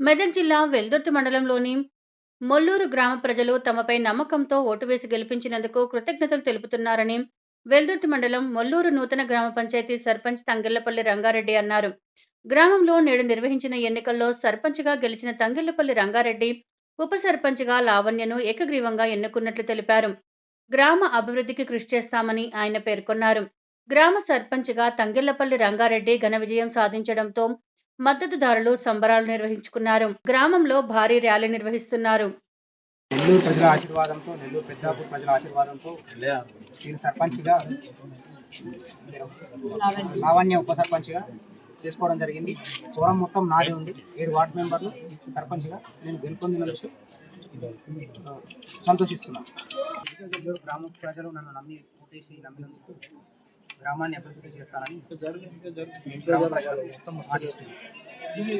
మెదక్ జిల్లా వెల్దుర్తి మండలంలోని మొల్లూరు గ్రామ ప్రజలు తమపై నమ్మకంతో ఓటు వేసి గెలిపించినందుకు కృతజ్ఞతలు తెలుపుతున్నారని వెల్దుర్తి మండలం మొల్లూరు నూతన గ్రామ పంచాయతీ సర్పంచ్ తంగిళ్ళపల్లి రంగారెడ్డి అన్నారు. గ్రామంలో నేడు నిర్వహించిన ఎన్నికల్లో సర్పంచ్గా గెలిచిన తంగిళ్ళపల్లి రంగారెడ్డి ఉప సర్పంచ్గా లావణ్యను ఏకగ్రీవంగా ఎన్నుకున్నట్లు తెలిపారు. గ్రామ అభివృద్ధికి కృషి చేస్తామని ఆయన పేర్కొన్నారు. గ్రామ సర్పంచ్గా తంగిళ్ళపల్లి రంగారెడ్డి ఘన విజయం సాధించడంతో మద్దతుదారులు సంబరాలు నిర్వహించుకున్నారు. గ్రామంలో భారీ ర్యాలీ నిర్వహిస్తున్నారు. నెల్లూరు ప్రజల ఆశీర్వాదంతో నెల్లూరు పెద్దాపూర్ ప్రజల ఆశీర్వాదంతో నేను సర్పంచ్గా లావణ్య ఉప సర్పంచ్గా చేసుకోవడం జరిగింది. ఫోరం మొత్తం నాదే ఉంది. ఏడు వార్డు మెంబర్లు సర్పంచ్గా నేను గెలుపొందినందుకు సంతోషిస్తున్నాను. గ్రామ ప్రజలు నన్ను నమ్మి ఓటేసి నమ్మినందుకు గ్రామాన్ని అభివృద్ధి చేస్తానని గ్రామ ప్రజలు మొత్తం